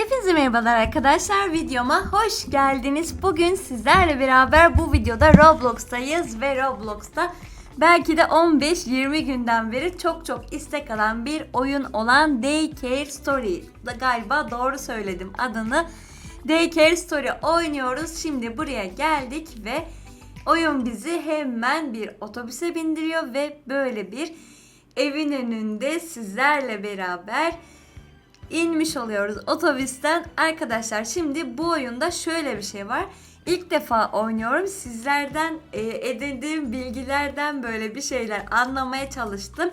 Hepinize merhabalar arkadaşlar. Videoma hoş geldiniz. Bugün sizlerle beraber bu videoda Roblox'tayız ve Roblox'ta belki de 15-20 günden beri çok çok istek alan bir oyun olan Daycare Story. Galiba doğru söyledim adını. Daycare Story oynuyoruz. Şimdi buraya geldik ve oyun bizi hemen bir otobüse bindiriyor ve böyle bir evin önünde sizlerle beraber inmiş oluyoruz otobüsten. Arkadaşlar şimdi bu oyunda şöyle bir şey var. İlk defa oynuyorum. Sizlerden e, edindiğim bilgilerden böyle bir şeyler anlamaya çalıştım.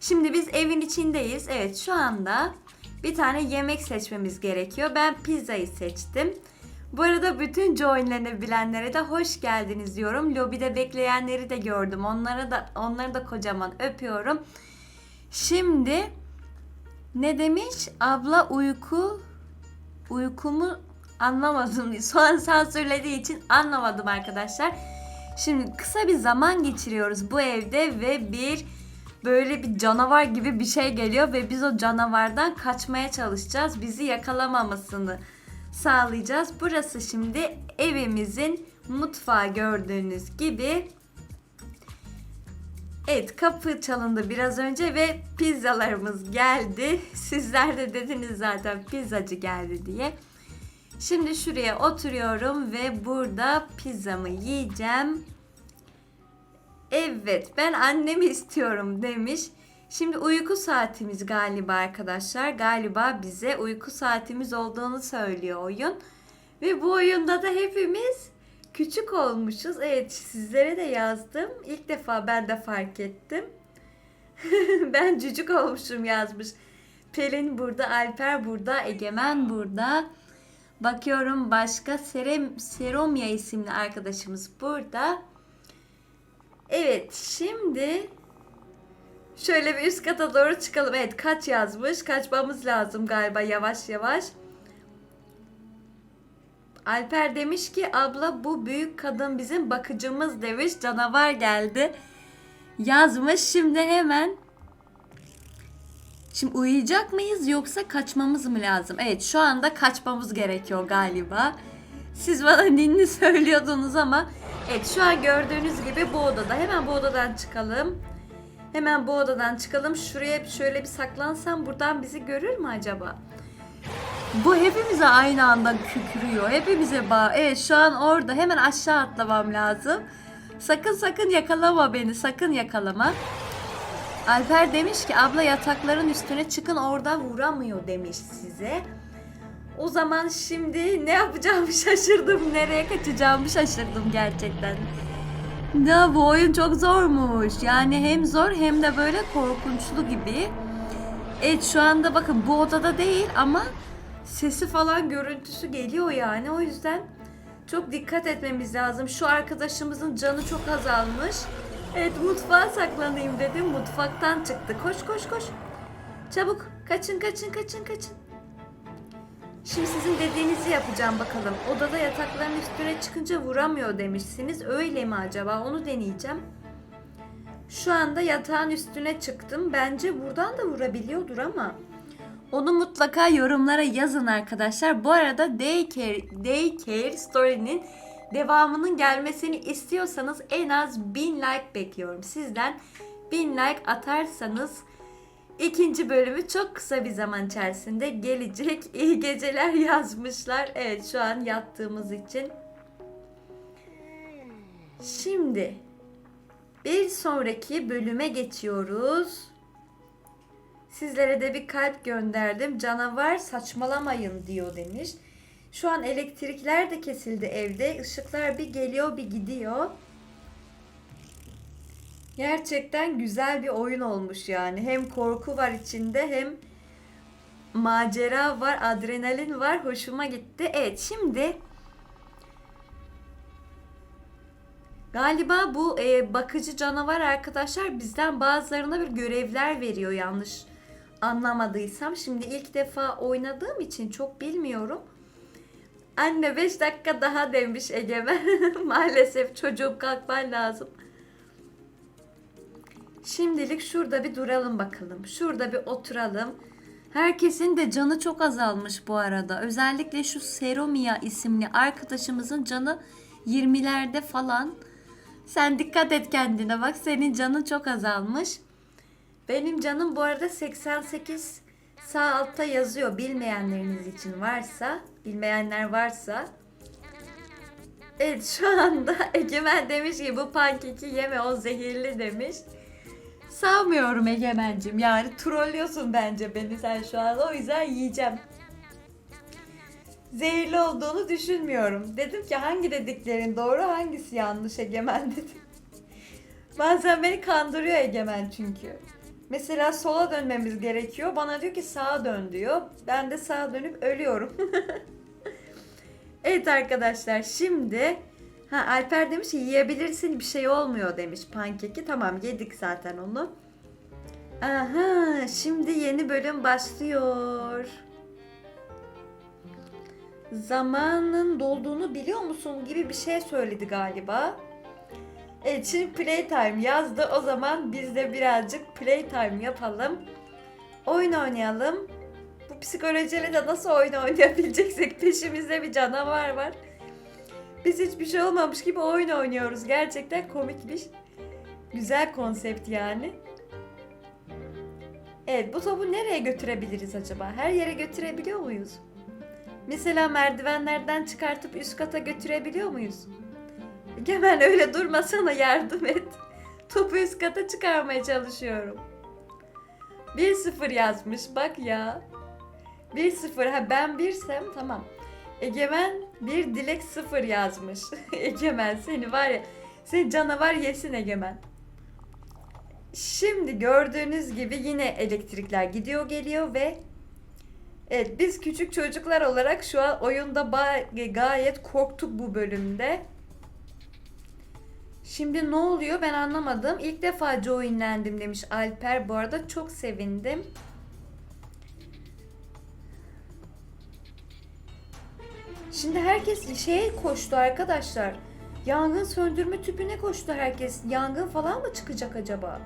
Şimdi biz evin içindeyiz. Evet şu anda bir tane yemek seçmemiz gerekiyor. Ben pizzayı seçtim. Bu arada bütün joinlerini bilenlere de hoş geldiniz diyorum. Lobide bekleyenleri de gördüm. Onlara da onları da kocaman öpüyorum. Şimdi ne demiş? Abla uyku uykumu anlamadım. Şu an sansürlediği için anlamadım arkadaşlar. Şimdi kısa bir zaman geçiriyoruz bu evde ve bir böyle bir canavar gibi bir şey geliyor ve biz o canavardan kaçmaya çalışacağız. Bizi yakalamamasını sağlayacağız. Burası şimdi evimizin mutfağı gördüğünüz gibi. Evet kapı çalındı biraz önce ve pizzalarımız geldi. Sizler de dediniz zaten pizzacı geldi diye. Şimdi şuraya oturuyorum ve burada pizzamı yiyeceğim. Evet ben annemi istiyorum demiş. Şimdi uyku saatimiz galiba arkadaşlar. Galiba bize uyku saatimiz olduğunu söylüyor oyun. Ve bu oyunda da hepimiz küçük olmuşuz. Evet sizlere de yazdım. İlk defa ben de fark ettim. ben cücük olmuşum yazmış. Pelin burada, Alper burada, Egemen burada. Bakıyorum başka Serem, Seromya isimli arkadaşımız burada. Evet şimdi şöyle bir üst kata doğru çıkalım. Evet kaç yazmış. Kaçmamız lazım galiba yavaş yavaş. Alper demiş ki abla bu büyük kadın bizim bakıcımız demiş. Canavar geldi. Yazmış şimdi hemen. Şimdi uyuyacak mıyız yoksa kaçmamız mı lazım? Evet şu anda kaçmamız gerekiyor galiba. Siz bana ninni söylüyordunuz ama evet şu an gördüğünüz gibi bu odada. Hemen bu odadan çıkalım. Hemen bu odadan çıkalım. Şuraya şöyle bir saklansam buradan bizi görür mü acaba? Bu hepimize aynı anda kükürüyor. Hepimize bağ. Evet şu an orada. Hemen aşağı atlamam lazım. Sakın sakın yakalama beni. Sakın yakalama. Alper demiş ki abla yatakların üstüne çıkın orada vuramıyor demiş size. O zaman şimdi ne yapacağımı şaşırdım. Nereye kaçacağımı şaşırdım gerçekten. Ya bu oyun çok zormuş. Yani hem zor hem de böyle korkunçlu gibi. Evet şu anda bakın bu odada değil ama sesi falan görüntüsü geliyor yani. O yüzden çok dikkat etmemiz lazım. Şu arkadaşımızın canı çok azalmış. Evet mutfağa saklanayım dedim. Mutfaktan çıktı. Koş koş koş. Çabuk kaçın kaçın kaçın kaçın. Şimdi sizin dediğinizi yapacağım bakalım. Odada yatakların üstüne çıkınca vuramıyor demişsiniz. Öyle mi acaba? Onu deneyeceğim. Şu anda yatağın üstüne çıktım. Bence buradan da vurabiliyordur ama. Onu mutlaka yorumlara yazın arkadaşlar. Bu arada Daycare, Daycare Story'nin devamının gelmesini istiyorsanız en az 1000 like bekliyorum. Sizden 1000 like atarsanız ikinci bölümü çok kısa bir zaman içerisinde gelecek. İyi geceler yazmışlar. Evet şu an yattığımız için. Şimdi bir sonraki bölüme geçiyoruz. Sizlere de bir kalp gönderdim. Canavar saçmalamayın diyor demiş. Şu an elektrikler de kesildi evde. Işıklar bir geliyor bir gidiyor. Gerçekten güzel bir oyun olmuş yani. Hem korku var içinde hem macera var, adrenalin var. Hoşuma gitti. Evet şimdi galiba bu e, bakıcı canavar arkadaşlar bizden bazılarına bir görevler veriyor yanlış anlamadıysam. Şimdi ilk defa oynadığım için çok bilmiyorum. Anne 5 dakika daha demiş Egemen. Maalesef çocuğum kalkman lazım. Şimdilik şurada bir duralım bakalım. Şurada bir oturalım. Herkesin de canı çok azalmış bu arada. Özellikle şu Seromia isimli arkadaşımızın canı 20'lerde falan. Sen dikkat et kendine bak senin canın çok azalmış. Benim canım bu arada 88 sağ altta yazıyor bilmeyenleriniz için varsa, bilmeyenler varsa. Evet şu anda Egemen demiş ki bu pankeki yeme o zehirli demiş. Sanmıyorum Egemen'cim yani trollüyorsun bence beni sen şu an o yüzden yiyeceğim. Zehirli olduğunu düşünmüyorum. Dedim ki hangi dediklerin doğru hangisi yanlış Egemen dedim. Bazen beni kandırıyor Egemen çünkü. Mesela sola dönmemiz gerekiyor. Bana diyor ki sağa dön diyor. Ben de sağa dönüp ölüyorum. evet arkadaşlar şimdi ha Alper demiş ki yiyebilirsin bir şey olmuyor demiş pankeki. Tamam yedik zaten onu. Aha şimdi yeni bölüm başlıyor. Zamanın dolduğunu biliyor musun gibi bir şey söyledi galiba. Evet şimdi playtime yazdı. O zaman biz de birazcık playtime yapalım. Oyun oynayalım. Bu psikolojiyle de nasıl oyun oynayabileceksek peşimizde bir canavar var. Biz hiçbir şey olmamış gibi oyun oynuyoruz. Gerçekten komikmiş. Güzel konsept yani. Evet bu topu nereye götürebiliriz acaba? Her yere götürebiliyor muyuz? Mesela merdivenlerden çıkartıp üst kata götürebiliyor muyuz? Hemen öyle durmasana yardım et. Topu üst kata çıkarmaya çalışıyorum. 1-0 yazmış bak ya. 1-0 ha ben 1'sem tamam. Egemen bir dilek 0 yazmış. Egemen seni var ya seni canavar yesin Egemen. Şimdi gördüğünüz gibi yine elektrikler gidiyor geliyor ve Evet biz küçük çocuklar olarak şu an oyunda gayet korktuk bu bölümde. Şimdi ne oluyor ben anlamadım. İlk defa joinlendim demiş Alper. Bu arada çok sevindim. Şimdi herkes şeye koştu arkadaşlar. Yangın söndürme tüpüne koştu herkes. Yangın falan mı çıkacak acaba?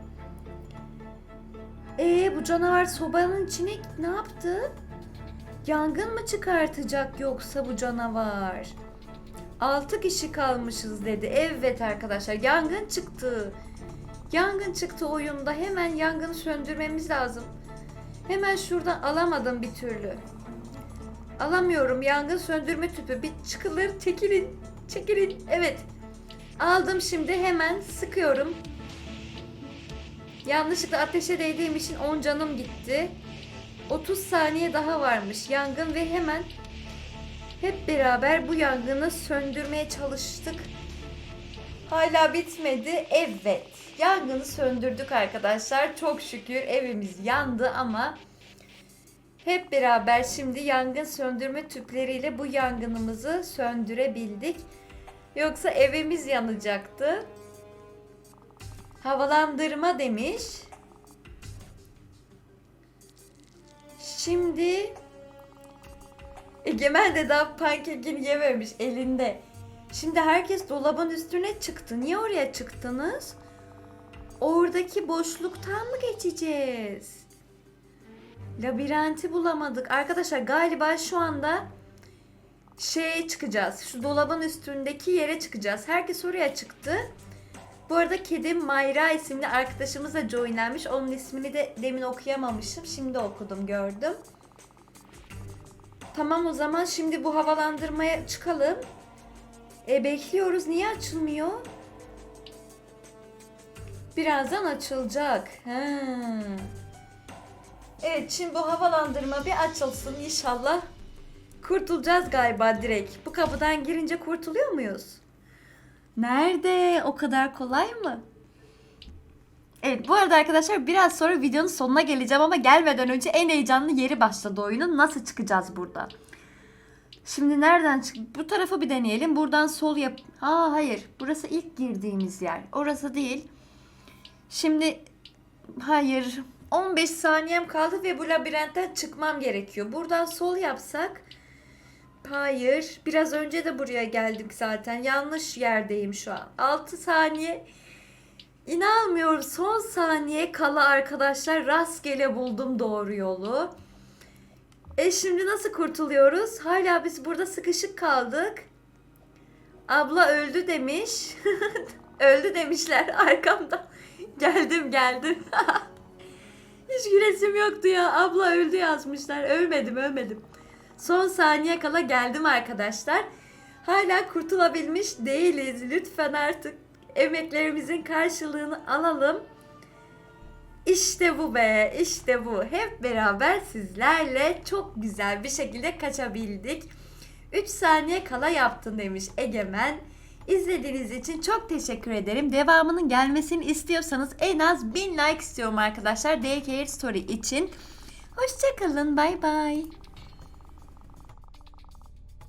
Ee bu canavar sobanın içine ne yaptı? Yangın mı çıkartacak yoksa bu canavar? 6 kişi kalmışız dedi. Evet arkadaşlar yangın çıktı. Yangın çıktı oyunda. Hemen yangını söndürmemiz lazım. Hemen şuradan alamadım bir türlü. Alamıyorum. Yangın söndürme tüpü. Bir çıkılır. Çekilin. Çekilin. Evet. Aldım şimdi. Hemen sıkıyorum. Yanlışlıkla ateşe değdiğim için 10 canım gitti. 30 saniye daha varmış yangın ve hemen hep beraber bu yangını söndürmeye çalıştık. Hala bitmedi. Evet. Yangını söndürdük arkadaşlar. Çok şükür evimiz yandı ama hep beraber şimdi yangın söndürme tüpleriyle bu yangınımızı söndürebildik. Yoksa evimiz yanacaktı. Havalandırma demiş. Şimdi Egemen de daha pankekini yememiş elinde. Şimdi herkes dolabın üstüne çıktı. Niye oraya çıktınız? Oradaki boşluktan mı geçeceğiz? Labirenti bulamadık. Arkadaşlar galiba şu anda şeye çıkacağız. Şu dolabın üstündeki yere çıkacağız. Herkes oraya çıktı. Bu arada kedim Mayra isimli arkadaşımız da joinlenmiş. Onun ismini de demin okuyamamışım. Şimdi okudum gördüm. Tamam o zaman şimdi bu havalandırmaya çıkalım. E bekliyoruz. Niye açılmıyor? Birazdan açılacak. Ha. Evet şimdi bu havalandırma bir açılsın inşallah. Kurtulacağız galiba direkt. Bu kapıdan girince kurtuluyor muyuz? Nerede? O kadar kolay mı? Evet bu arada arkadaşlar biraz sonra videonun sonuna geleceğim ama gelmeden önce en heyecanlı yeri başladı oyunun. Nasıl çıkacağız burada? Şimdi nereden çık? Bu tarafa bir deneyelim. Buradan sol yap. Ha hayır. Burası ilk girdiğimiz yer. Orası değil. Şimdi hayır. 15 saniyem kaldı ve bu labirentten çıkmam gerekiyor. Buradan sol yapsak Hayır. Biraz önce de buraya geldik zaten. Yanlış yerdeyim şu an. 6 saniye. İnanmıyorum. Son saniye kala arkadaşlar rastgele buldum doğru yolu. E şimdi nasıl kurtuluyoruz? Hala biz burada sıkışık kaldık. Abla öldü demiş. öldü demişler arkamda. geldim geldim. Hiç gülesim yoktu ya. Abla öldü yazmışlar. Ölmedim ölmedim. Son saniye kala geldim arkadaşlar. Hala kurtulabilmiş değiliz. Lütfen artık emeklerimizin karşılığını alalım. İşte bu be, işte bu. Hep beraber sizlerle çok güzel bir şekilde kaçabildik. 3 saniye kala yaptın demiş Egemen. İzlediğiniz için çok teşekkür ederim. Devamının gelmesini istiyorsanız en az 1000 like istiyorum arkadaşlar. Daycare Story için. Hoşçakalın. Bay bay.